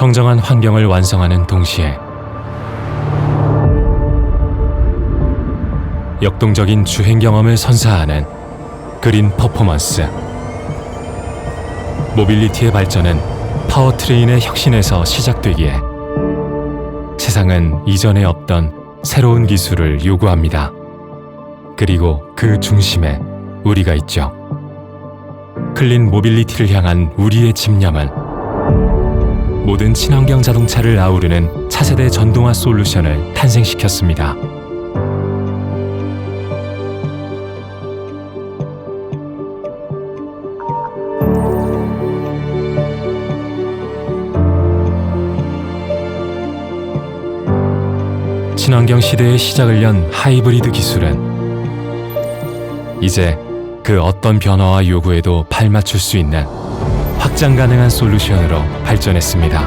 청정한 환경을 완성하는 동시에 역동적인 주행 경험을 선사하는 그린 퍼포먼스. 모빌리티의 발전은 파워트레인의 혁신에서 시작되기에 세상은 이전에 없던 새로운 기술을 요구합니다. 그리고 그 중심에 우리가 있죠. 클린 모빌리티를 향한 우리의 집념은 모든 친환경 자동차를 아우르는 차세대 전동화 솔루션을 탄생시켰습니다. 친환경 시대의 시작을 연 하이브리드 기술은 이제 그 어떤 변화와 요구에도 발맞출 수 있는 확장 가능한 솔루션으로 발전했습니다.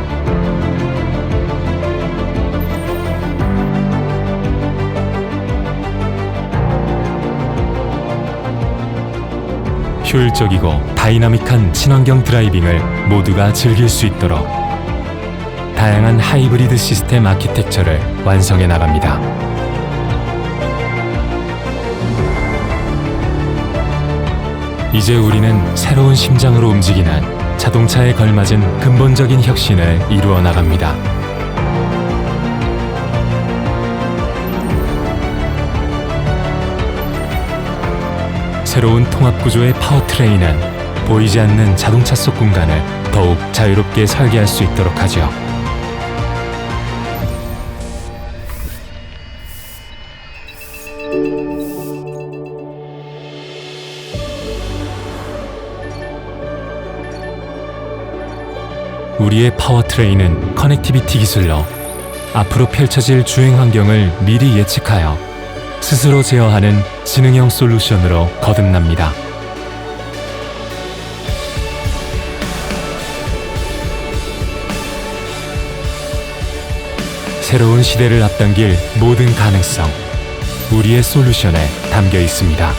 효율적이고 다이나믹한 친환경 드라이빙을 모두가 즐길 수 있도록 다양한 하이브리드 시스템 아키텍처를 완성해 나갑니다. 이제 우리는 새로운 심장으로 움직이는 자동차에 걸맞은 근본적인 혁신을 이루어 나갑니다. 새로운 통합 구조의 파워트레인은 보이지 않는 자동차 속 공간을 더욱 자유롭게 설계할 수 있도록 하죠. 우리의 파워트레인은 커넥티비티 기술로 앞으로 펼쳐질 주행 환경을 미리 예측하여 스스로 제어하는 지능형 솔루션으로 거듭납니다. 새로운 시대를 앞당길 모든 가능성, 우리의 솔루션에 담겨 있습니다.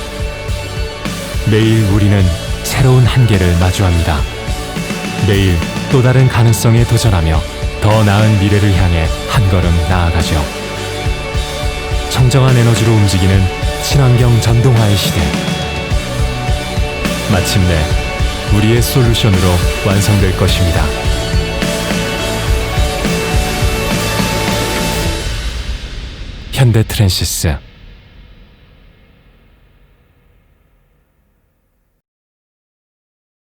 매일 우리는 새로운 한계를 마주합니다. 매일 또 다른 가능성에 도전하며 더 나은 미래를 향해 한 걸음 나아가죠. 청정한 에너지로 움직이는 친환경 전동화의 시대. 마침내 우리의 솔루션으로 완성될 것입니다. 현대 트랜시스